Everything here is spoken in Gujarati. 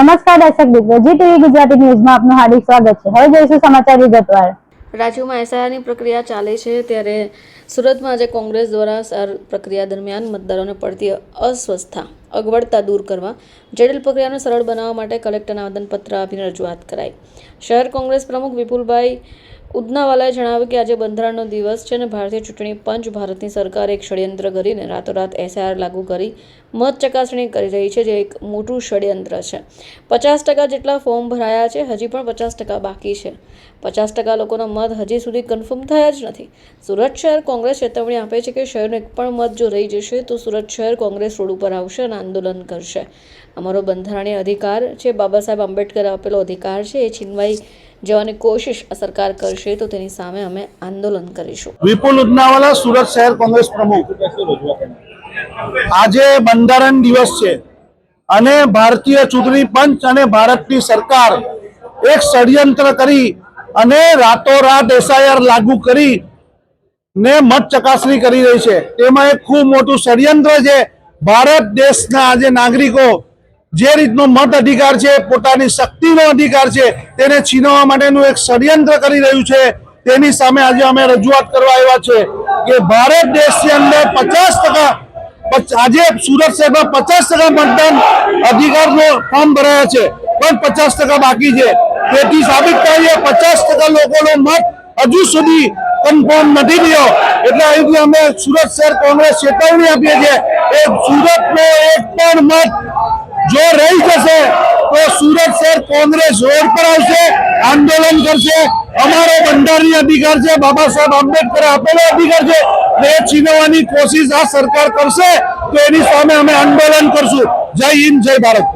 નમસ્કાર દર્શક મિત્રો, જી ટીવી ગુજરાતી ન્યૂઝમાં આપનું હાર્દિક સ્વાગત છે. હવે જોઈશું સમાચાર વિગતવાર. રાજ્યમાં એસઆઈઆરની પ્રક્રિયા ચાલે છે ત્યારે સુરતમાં આજે કોંગ્રેસ દ્વારા પ્રક્રિયા દરમિયાન મતદારોને પડતી અસ્વસ્થતા અગવડતા દૂર કરવા જટિલ પ્રક્રિયાને સરળ બનાવવા માટે કલેક્ટરને આવેદનપત્ર આપીને રજૂઆત કરાઈ. શહેર કોંગ્રેસ પ્રમુખ વિપુલભાઈ ઉદનાવાલાએ જણાવ્યું કે આજે બંધારણનો દિવસ છે અને ભારતીય ચૂંટણી પંચ ભારતની સરકાર એક ષડયંત્ર કરીને રાતોરાત એસઆઈઆર લાગુ કરી મત ચકાસણી કરી રહી છે, જે એક મોટું ષડયંત્ર છે. પચાસ ટકા જેટલા ફોર્મ ભરાયા છે, હજી પણ પચાસ ટકા બાકી છે. પચાસ ટકા લોકોના મત હજી સુધી કન્ફર્મ થયા જ નથી. સુરત શહેર કોંગ્રેસ ચેતવણી આપે છે કે શહેરનો એક પણ મત જો રહી જશે, તો સુરત શહેર કોંગ્રેસ રોડ ઉપર આવશે અને આંદોલન કરશે. અમારો બંધારણીય અધિકાર છે. બાબા સાહેબ આંબેડકરે આપેલો અધિકાર છે. એ છીનવાઈ જવાની કોશિશ સરકાર કરશે તો તેની સામે અમે આંદોલન કરીશું. વિપુલ ઉદનાવાલા, સુરત શહેર કોંગ્રેસ પ્રમુખ. આજે બંધારણ દિવસ છે અને ભારતીય ચૂંટણી પંચ અને ભારતની સરકાર એક ષડયંત્ર કરી અને રાતોરાત એસઆઈઆર લાગુ કરી ને મત ચકાસણી કરી રહી છે. તેમાં એક ખૂબ મોટું ષડયંત્ર છે. ભારત દેશના આજે નાગરિકો જે રીતનો મત અધિકાર છે, પોતાની શક્તિનો અધિકાર છે, તેને છીનવવા માટેનું એક ષડયંત્ર કરી રહ્યું છે. તેની સામે આજે અમે રજૂઆત કરવા આવ્યા છે કે ભારત દેશની અંદર પચાસ ટકા આજે સુરત શહેરમાં પચાસ મતદાન અધિકારનો ફોર્મ ભરાયા છે, પણ પચાસ બાકી છે. તેથી સાબિત થાય પચાસ ટકા લોકોનો મત હજુ સુધી કન્ફર્મ નથી થયો. એટલે અહીંથી અમે સુરત શહેર કોંગ્રેસ ચેતવણી આપીએ છીએ એ સુરતનો એક પણ મત જો રહી જશે, તો સુરત શહેર કોંગ્રેસ રોડ પર આવશે, આંદોલન કરશે. અમારો બંધારણીય અધિકાર છે, બાબા સાહેબ આંબેડકરે આપેલો અધિકાર છે. એ છીનવવાની કોશિશ આ સરકાર કરશે, તો એની સામે અમે આંદોલન કરશું. જય હિન્દ, જય ભારત.